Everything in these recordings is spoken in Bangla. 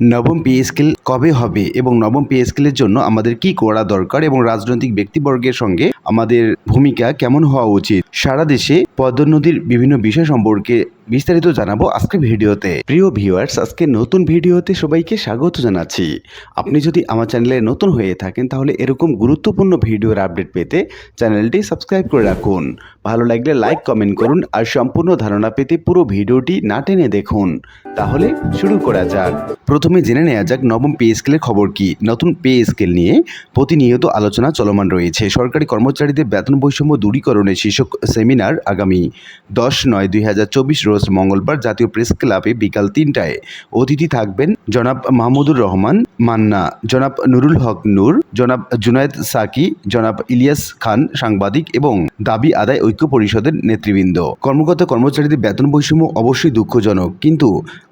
নবম পে স্কেল কবে হবে এবং নবম পে স্কেলের জন্য আমাদের কি করা দরকার এবং রাজনৈতিক ব্যক্তিবর্গের সঙ্গে আমাদের ভূমিকা কেমন হওয়া উচিত? সারা দেশে পদোন্নতির বিভিন্ন বিষয় সম্পর্কে বিস্তারিত জানাব আজকে ভিডিওতে। প্রিয় ভিউয়ার্স আজকে নতুন ভিডিওতে সবাইকে স্বাগত জানাচ্ছি। আপনি যদি আমার চ্যানেলে নতুন হয়ে থাকেন, তাহলে এরকম গুরুত্বপূর্ণ ভিডিওর আপডেট পেতে চ্যানেলটি সাবস্ক্রাইব করে রাখুন। ভালো লাগলে লাইক কমেন্ট করুন আর সম্পূর্ণ ধারণা পেতে পুরো ভিডিওটি না টেনে দেখুন। তাহলে শুরু করা যাক। প্রথমে জেনে নেওয়া যাক নবম পে স্কেলের খবর কি। নতুন পে স্কেল নিয়ে প্রতিনিয়ত আলোচনা চলমান রয়েছে। সরকারি কর্মচারীদের বেতন বৈষম্য দূরীকরণের শীর্ষক সেমিনার আগামী দশ নয় দুই হাজার চব্বিশ রোজ মঙ্গলবার জাতীয় প্রেস ক্লাবে বিকাল তিনটায় অতিথি থাকবেন জনাব মাহমুদুর রহমান মান্না, জনাব নুরুল হক নূর, জনাব জুনায়দ সাকি, জনাব ইলিয়াস খান সাংবাদিক এবং দাবি আদায় ঐক্য পরিষদের নেতৃবৃন্দ। কর্মকর্তা কর্মচারীদের বেতন বৈষম্য অবশ্যই দুঃখজনক, কিন্তু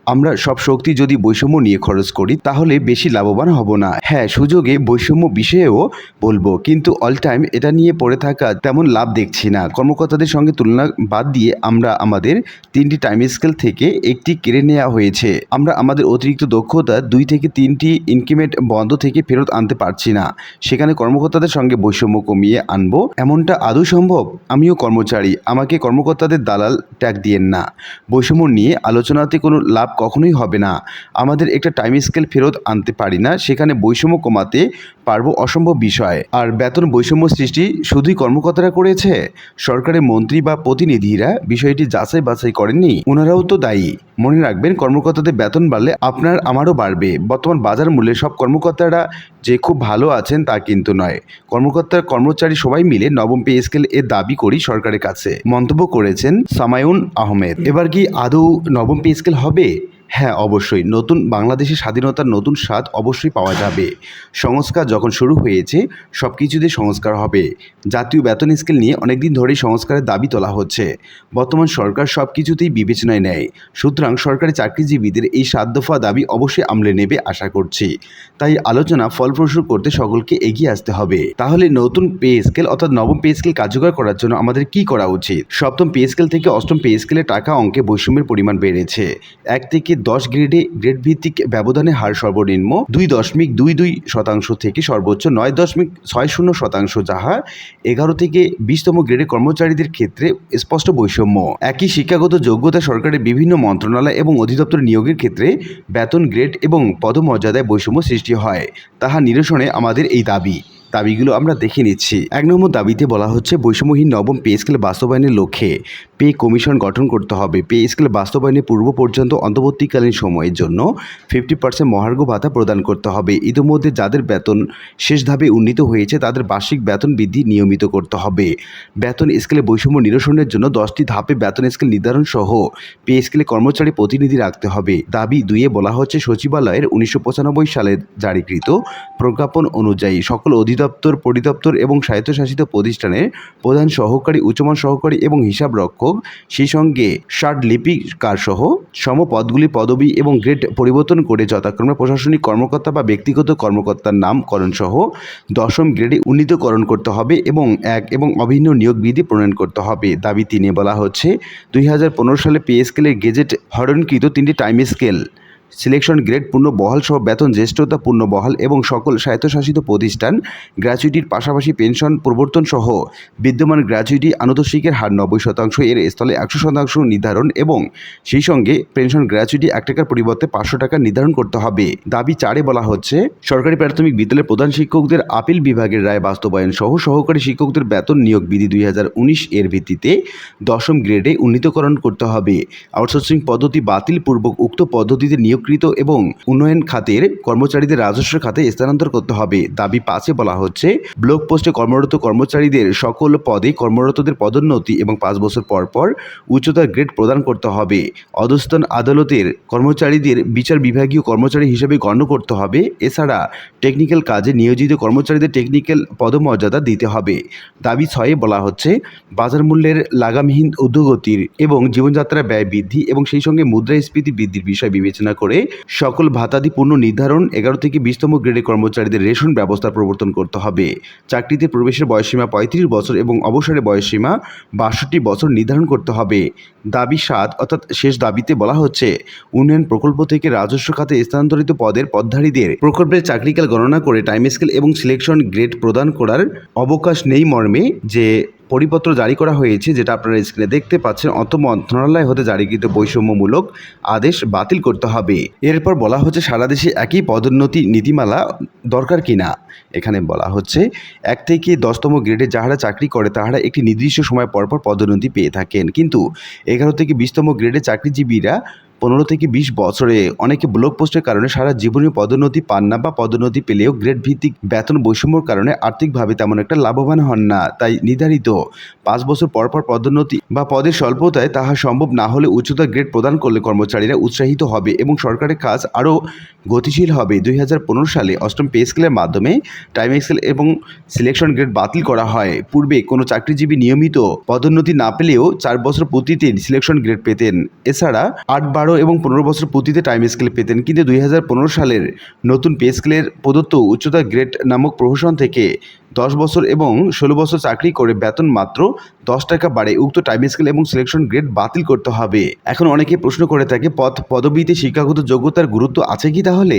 আমরা সব শক্তি যদি বৈষম্য নিয়ে খরচ করি, তাহলে বেশি লাভবান হব না। হ্যাঁ সুযোগে বৈষম্য বিষয়েও বলব, কিন্তু অল টাইম এটা নিয়ে পড়ে থাকা তেমন লাভ দেখছি না। কর্মকর্তাদের সঙ্গে তুলনা বাদ দিয়ে আমরা আমাদের তিনটি টাইম স্কেল থেকে একটি কেড়ে নেওয়া হয়েছে। আমরা আমাদের অতিরিক্ত দক্ষতা দুই থেকে তিনটি ইনক্রিমেন্ট বন্ধ থেকে ফেরত আনতে পারছি না। সেখানে কর্মকর্তাদের সঙ্গে বৈষম্য কমিয়ে আনব এমনটা আদৌ সম্ভব? আমিও কর্মচারী, আমাকে কর্মকর্তাদের দালাল ট্যাগ দিয়েন না। বৈষম্য নিয়ে আলোচনাতে কোনো লাভ কখনোই হবে না। আমাদের একটা টাইম স্কেল ফেরত আনতে পারি না, সেখানে বৈষম্য কমাতে পারব অসম্ভব বিষয়। আর বেতন বৈষম্য সৃষ্টি শুধুই কর্মকর্তারা করেছে? সরকারের মন্ত্রী বা প্রতিনিধিরা বিষয়টি যাচাই বাছাই করেননি? ওনারাও তো দায়ী। মনে রাখবেন, কর্মকর্তাদের বেতন বাড়লে আপনার আমারও বাড়বে। বর্তমান বাজার মূল্যে সব কর্মকর্তারা যে খুব ভালো আছেন তা কিন্তু নয়। কর্মকর্তা কর্মচারী সবাই মিলে নবম পে স্কেল এর দাবি করি সরকারের কাছে। মন্তব্য করেছেন সামায়ুন আহমেদ। এবার কি আদৌ নবম পে স্কেল হবে? হ্যাঁ অবশ্যই। নতুন বাংলাদেশের স্বাধীনতার নতুন স্বাদ অবশ্যই পাওয়া যাবে। সংস্কার যখন শুরু হয়েছে সব কিছুতে সংস্কার হবে। জাতীয় বেতন স্কেল নিয়ে অনেকদিন ধরেই সংস্কারের দাবি তোলা হচ্ছে। বর্তমান সরকার সব কিছুতেই বিবেচনায় নেয়। সুতরাং সরকারি চাকরিজীবীদের এই সাত দফা দাবি অবশ্যই আমলে নেবে আশা করছি। তাই আলোচনা ফলপ্রসূ করতে সকলকে এগিয়ে আসতে হবে। তাহলে নতুন পে স্কেল অর্থাৎ নবম পে স্কেল কার্যকর করার জন্য আমাদের কি করা উচিত? সপ্তম পে স্কেল থেকে অষ্টম পে স্কেলে টাকা অঙ্কে বৈষম্যের পরিমাণ বেড়েছে। এক থেকে দশ গ্রেডে গ্রেড ভিত্তিক ব্যবধানে হার সর্বনিম্ন দুই দশমিক দুই দুই শতাংশ থেকে সর্বোচ্চ নয় দশমিক ছয় শূন্য শতাংশ, যাহা এগারো থেকে বিশতম গ্রেডের কর্মচারীদের ক্ষেত্রে স্পষ্ট বৈষম্য। একই শিক্ষাগত যোগ্যতা সরকারের বিভিন্ন মন্ত্রণালয় এবং অধিদপ্তর নিয়োগের ক্ষেত্রে বেতন গ্রেড এবং পদমর্যাদায় বৈষম্য সৃষ্টি হয়, তাহা নিরসনে আমাদের এই দাবি। দাবিগুলো আমরা দেখে নিচ্ছি। এক নম্বর দাবিতে বলা হচ্ছে, বৈষম্যহীন নবম পে স্কেল বাস্তবায়নের লক্ষ্যে পে কমিশন গঠন করতে হবে। পে স্কেল বাস্তবায়নের পূর্ব পর্যন্ত অন্তর্বর্তীকালীন সময়ের জন্য ফিফটি পার্সেন্ট মহার্ঘ ভাতা প্রদান করতে হবে। ইতিমধ্যে যাদের বেতন শেষ ধাপে উন্নীত হয়েছে, তাদের বার্ষিক বেতন বৃদ্ধি নিয়মিত করতে হবে। বেতন স্কেলে বৈষম্য নিরসনের জন্য দশটি ধাপে বেতন স্কেল নির্ধারণ সহ পে স্কেলে কর্মচারী প্রতিনিধি রাখতে হবে। দাবি দুইয়ে বলা হচ্ছে, সচিবালয়ের উনিশশো সালের জারিকৃত প্রজ্ঞাপন অনুযায়ী সকল অধিদপ্তর, পরিদপ্তর এবং স্বায়ত্তশাসিত প্রতিষ্ঠানের প্রধান সহকারী, উচ্চমান সহকারী এবং হিসাব রক্ষক সেই সঙ্গে ষাট লিপিকার সহ সম পদগুলি পদবি এবং গ্রেড পরিবর্তন করে যথাক্রমে প্রশাসনিক কর্মকর্তা বা ব্যক্তিগত কর্মকর্তার নামকরণ সহ দশম গ্রেডে উন্নীতকরণ করতে হবে এবং এক এবং অভিন্ন নিয়োগ বিধি প্রণয়ন করতে হবে। দাবি তিনে বলা হচ্ছে, দুই হাজার পনেরো সালে পে স্কেলের গেজেট হরণকৃত তিনটি টাইম স্কেল। সিলেকশন গ্রেড পূর্ণ বহাল সহ বেতন, জ্যেষ্ঠতা পূর্ণ বহাল এবং সকল স্বায়ত্তশাসিত প্রতিষ্ঠান, গ্র্যাচুইটির পাশাপাশি পেনশন প্রবর্তন সহ বিদ্যমান গ্র্যাচুইটি আনুতোষিকের হার নব্বই শতাংশ। এর স্থলে একশো শতাংশ নির্ধারণ এবং সেই সঙ্গে পেনশন গ্র্যাচুইটি এক টাকার পরিবর্তে পাঁচশো টাকা নির্ধারণ করতে হবে। দাবি চারে বলা হচ্ছে, সরকারি প্রাথমিক বিদ্যালয়ের প্রধান শিক্ষকদের আপিল বিভাগের রায় বাস্তবায়ন সহ সহকারী শিক্ষকদের বেতন নিয়োগ বিধি দুই হাজার উনিশ এর ভিত্তিতে দশম গ্রেডে উন্নীতকরণ করতে হবে। আউটসোর্সিং পদ্ধতি বাতিল পূর্বক উক্ত পদ্ধতিতে নিয়োগকৃত এবং উন্নয়ন খাতের কর্মচারীদের রাজস্ব খাতে স্থানান্তর করতে হবে। দাবি পাঁচে বলা হচ্ছে, ব্লক পোস্টে কর্মরত কর্মচারীদের সকল পদে কর্মরতদের পদোন্নতি এবং পাঁচ বছর পর পর উচ্চতার গ্রেড প্রদান করতে হবে। অধস্তন আদালতের কর্মচারীদের বিচার বিভাগীয় কর্মচারী হিসেবে গণ্য করতে হবে। এছাড়া টেকনিক্যাল কাজে নিয়োজিত কর্মচারীদের টেকনিক্যাল পদমর্যাদা দিতে হবে। দাবি ছয়ে বলা হচ্ছে, বাজার মূল্যের লাগামহীন উদ্যোগতির এবং জীবনযাত্রা ব্যয় বৃদ্ধি এবং সেই সঙ্গে মুদ্রাস্ফীতি বৃদ্ধির বিষয় বিবেচনা করে সকল ভাতাদি পূর্ণ নির্ধারণ এগারো থেকে বিশতম গ্রেডের কর্মচারীদের রেশন ব্যবস্থার প্রবর্তন করতে হবে। চাকরিতে প্রবেশের বয়সসীমা পঁয়ত্রিশ বছর এবং অবসরে বয়সসীমা বাষট্টি বছর নির্ধারণ করতে হবে। দাবি সাত, অর্থাৎ শেষ দাবিতে বলা হচ্ছে, উন্নয়ন প্রকল্প থেকে রাজস্ব খাতে স্থানান্তরিত পদের পদধারীদের প্রকল্পের চাকরিকাল গণনা করে টাইম স্কেল এবং সিলেকশন গ্রেড প্রদান করার অবকাশ নেই মর্মে যে পরিপত্র জারি করা হয়েছে, যেটা আপনারা স্ক্রিনে দেখতে পাচ্ছেন। অর্থ মন্ত্রণালয় হতে জারিকৃত বৈষম্যমূলক আদেশ বাতিল করতে হবে। এরপর বলা হচ্ছে, সারা দেশে একই পদোন্নতি নীতিমালা দরকার কিনা? এখানে বলা হচ্ছে, এক থেকে দশতম গ্রেডে যাহারা চাকরি করে, তাহারা একটি নির্দিষ্ট সময় পরপর পদোন্নতি পেয়ে থাকেন। কিন্তু এগারো থেকে বিশতম গ্রেডে চাকরিজীবীরা পনেরো থেকে বিশ বছরে অনেকে ব্লক পোস্টের কারণে সারা জীবনে পদোন্নতি পান না বা পদোন্নতি পেলেও গ্রেড ভিত্তিক বেতন বৈষম্যর কারণে আর্থিকভাবে তেমন একটা লাভবান হন না, তাই নির্ধারিত পাঁচ বছর পর পর পদোন্নতি বা পদের স্বল্পতায় তাহা সম্ভব না হলে উচ্চতর গ্রেড প্রদান করলে কর্মচারীরা উৎসাহিত হবে এবং সরকারের কাজ আরও গতিশীল হবে। দুই হাজার পনেরো সালে অষ্টম পে স্কেলের মাধ্যমে টাইম এক্সেল এবং সিলেকশন গ্রেড বাতিল করা হয়। পূর্বে কোনো চাকরিজীবী নিয়মিত পদোন্নতি না পেলেও চার বছর প্রতিদিন সিলেকশন গ্রেড পেতেন। এছাড়া আট বারো এবং পনেরো বছর প্রতিতে টাইম স্কেল পেতেন। কিন্তু দুই হাজার পনেরো সালের নতুন পে স্কেলের প্রদত্ত উচ্চতা গ্রেড নামক প্রহসন থেকে দশ বছর এবং ষোলো বছর চাকরি করে বেতন মাত্র দশ টাকা বাড়ে। উক্ত টাইম স্কেল এবং সিলেকশন গ্রেড বাতিল করতে হবে। এখন অনেকে প্রশ্ন করে থাকে, পদ পদবিতে শিক্ষাগত যোগ্যতার গুরুত্ব আছে কি তাহলে?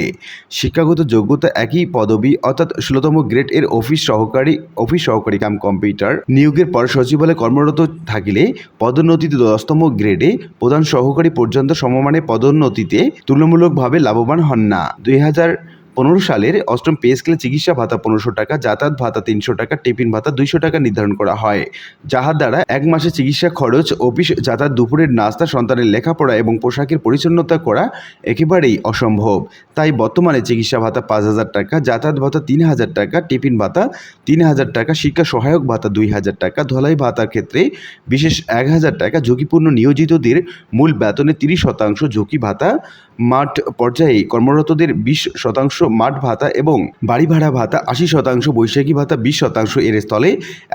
শিক্ষাগত যোগ্যতা একই পদবি, অর্থাৎ ষোলোতম গ্রেড এর অফিস সহকারী অফিস সহকারী কাম কম্পিউটার নিয়োগের পর সচিবালয়ে কর্মরত থাকিলে পদোন্নতিতে দশতম গ্রেডে প্রধান সহকারী পর্যন্ত সমমানে পদোন্নতিতে তুলনামূলকভাবে লাভবান হন না। দুই হাজার পনেরো সালের অষ্টম পে স্কেলে চিকিৎসা ভাতা পনেরোশো টাকা, যাতায়াত ভাতা তিনশো টাকা, টিফিন ভাতা দুইশো টাকা নির্ধারণ করা হয়। যাহার দ্বারা এক মাসে চিকিৎসা খরচ, অফিস, যাতায়াত, দুপুরের নাস্তা, সন্তানের লেখাপড়া এবং পোশাকের পরিচ্ছন্নতা করা একেবারেই অসম্ভব। তাই বর্তমানে চিকিৎসা ভাতা পাঁচ হাজার টাকা, যাতায়াত ভাতা তিন হাজার টাকা, টিফিন ভাতা তিন হাজার টাকা, শিক্ষা সহায়ক ভাতা দুই হাজার টাকা, ধলাই ভাতার ক্ষেত্রে বিশেষ এক হাজার টাকা, ঝুঁকিপূর্ণ নিয়োজিতদের মূল বেতনের তিরিশ শতাংশ ঝুঁকি ভাতা মাঠ পর্যায়ে কর্মরতদের বিশ শতাংশ মাঠ ভাতা এবং বাড়ি ভাড়া ভাতা আশি শতাংশ, বৈশাখী ভাতা বিশ শতাংশ এর স্থলে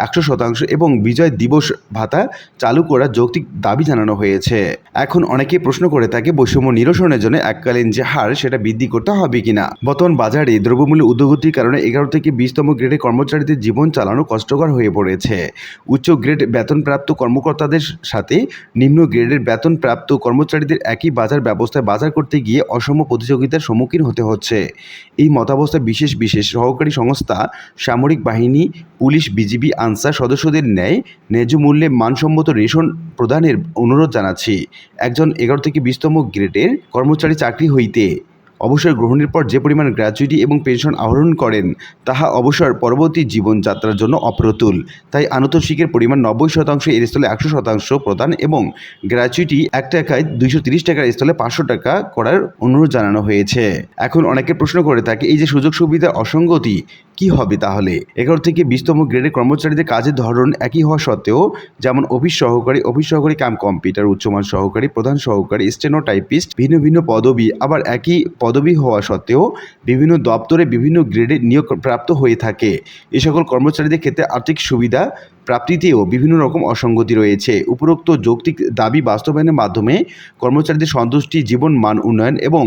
একশো শতাংশ এবং বিজয় দিবস ভাতা চালু করার যৌক্তিক দাবি জানানো হয়েছে। এখন অনেকে প্রশ্ন করে থাকে, বৈষম্য নিরসনের জন্য এককালীন যে হার সেটা বৃদ্ধি করতে হবে কিনা? বর্তমান বাজারে দ্রব্যমূল্য ঊর্ধ্বগতির কারণে এগারো থেকে বিশতম গ্রেডের কর্মচারীদের জীবন চালানো কষ্টকর হয়ে পড়েছে। উচ্চ গ্রেড বেতনপ্রাপ্ত কর্মকর্তাদের সাথে নিম্ন গ্রেডের বেতনপ্রাপ্ত কর্মচারীদের একই বাজার ব্যবস্থায় বাজার করতে গিয়ে অসম প্রতিযোগিতার সম্মুখীন হতে হচ্ছে। এই মতাবস্থা বিশেষ বিশেষ সহকারী সংস্থা, সামরিক বাহিনী, পুলিশ, বিজিবি, আনসার সদস্যদের ন্যায় ন্যায্য মূল্যে মানসম্মত রেশন প্রদানের অনুরোধ জানাচ্ছি। একজন এগারো থেকে বিশতম গ্রেডের কর্মচারী চাকরি হইতে। অবসর গ্রহণের পর যে পরিমাণ গ্র্যাচুইটি এবং পেনশন আহরণ করেন, তাহা অবসর পরবর্তী জীবনযাত্রার জন্য অপ্রতুল। তাই আনুতোষিকের পরিমাণ নব্বই শতাংশ এর স্থলে একশো শতাংশ প্রদান এবং গ্র্যাচুইটি এক টাকায় দুইশো তিরিশ টাকার স্থলে পাঁচশো টাকা করার অনুরোধ জানানো হয়েছে। এখন অনেকে প্রশ্ন করে থাকে, এই যে সুযোগ সুবিধার অসঙ্গতি, কি হবে তাহলে? এগারো থেকে বিশতম গ্রেডের কর্মচারীদের কাজের ধরন একই হওয়া সত্ত্বেও, যেমন অফিস সহকারী অফিস সহকারী কাম কম্পিউটার উচ্চমান সহকারী, প্রধান সহকারী স্টেনোটাইপিস্ট ভিন্ন ভিন্ন পদবি, আবার একই পদবি হওয়া সত্ত্বেও বিভিন্ন দপ্তরে বিভিন্ন গ্রেডে নিয়োগ প্রাপ্ত হয়ে থাকে। এ সকল কর্মচারীদের ক্ষেত্রে আর্থিক সুবিধা প্রাপ্তিতেও বিভিন্ন রকম অসঙ্গতি রয়েছে। উপরোক্ত যৌক্তিক দাবি বাস্তবায়নের মাধ্যমে কর্মচারীদের সন্তুষ্টি, জীবন মান উন্নয়ন এবং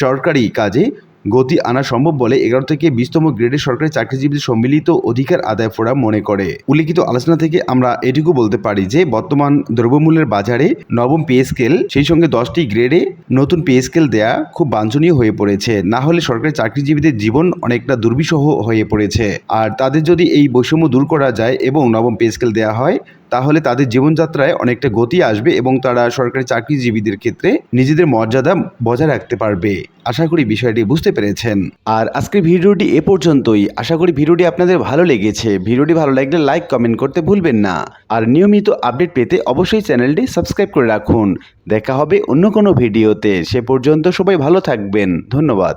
সরকারি কাজে গতি আনা সম্ভব বলে এগারো থেকে বিশতম গ্রেডের সরকারি চাকরিজীবীদের সম্মিলিত অধিকার আদায় ফোরাম মনে করে। উল্লিখিত আলোচনা থেকে আমরা এটুকু বলতে পারি যে, বর্তমান দ্রব্যমূল্যের বাজারে নবম পে স্কেল, সেই সঙ্গে দশটি গ্রেডে নতুন পে স্কেল দেয়া খুব বাঞ্ছনীয় হয়ে পড়েছে। না হলে সরকারি চাকরিজীবীদের জীবন অনেকটা দুর্বিষহ হয়ে পড়েছে। আর তাদের যদি এই বৈষম্য দূর করা যায় এবং নবম পে স্কেল দেওয়া হয় তাহলে তাদের জীবনযাত্রায় অনেকটা গতি আসবে এবং তারা সরকারি চাকরিজীবীদের ক্ষেত্রে নিজেদের মর্যাদা বজায় রাখতে পারবে। আশা করি বিষয়টি বুঝতে পেরেছেন। আর আজকের ভিডিওটি এ পর্যন্তই। আশা করি ভিডিওটি আপনাদের ভালো লেগেছে। ভিডিওটি ভালো লাগলে লাইক, কমেন্ট করতে ভুলবেন না। আর নিয়মিত আপডেট পেতে অবশ্যই চ্যানেলটি সাবস্ক্রাইব করে রাখুন। দেখা হবে অন্য কোনো ভিডিওতে। সে পর্যন্ত সবাই ভালো থাকবেন। ধন্যবাদ।